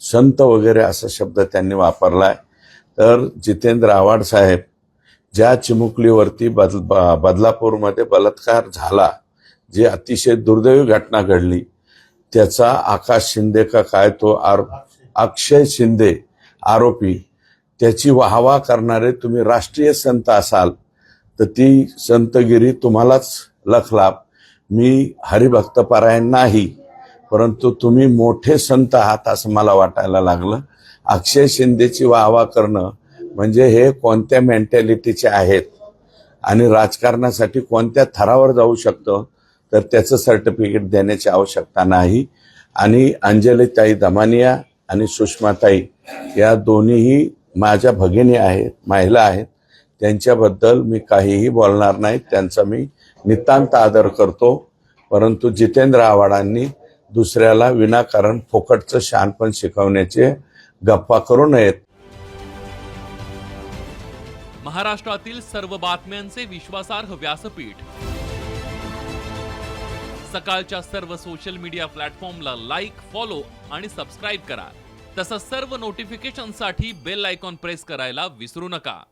संत वगैरे असा शब्द त्यांनी वापरलाय. तर जितेंद्र आव्हाड साहेब ज्या चिमुकलीवरती बद ब- बदलापूरमध्ये बलात्कार झाला जी अतिशय दुर्दैवी घटना घडली त्याचा आकाश शिंदे का काय तो आरो अक्षय शिंदे आरोपी त्याची वाहवा करणारे तुम्ही राष्ट्रीय संत असाल तर ती संतगिरी तुम्हालाच लखलाप. मी हरिभक्तपरायण नाही. परंतु तुम्ही मोठे संत आहात असं मला वाटायला लागलं. अक्षय शिंदेची वाहवा करणं म्हणजे हे कोणत्या मेंटॅलिटीचे आहेत आणि राजकारणासाठी कोणत्या थरावर जाऊ शकतं तर त्याचं सर्टिफिकेट देण्याची आवश्यकता नाही. आणि अंजलीताई दमानिया आणि सुषमाताई या दोन्हीही माझ्या भगिनी आहेत महिला आहेत. त्यांच्याबद्दल मी काहीही बोलणार नाही. त्यांचा मी नितांत आदर करतो. परंतु जितेंद्र आव्हाडांनी दुसऱ्याला विनाकारण फुकटचं शहाणपण शिकवण्याचे गप्पा करू नयेत. महाराष्ट्रातील सर्व बातम्यांचे विश्वासार्ह व्यासपीठ. सकाळच्या सर्व सोशल मीडिया प्लॅटफॉर्मला लाईक फॉलो आणि सबस्क्राईब करा. तसंच सर्व नोटिफिकेशनसाठी बेल आयकॉन प्रेस करायला विसरू नका.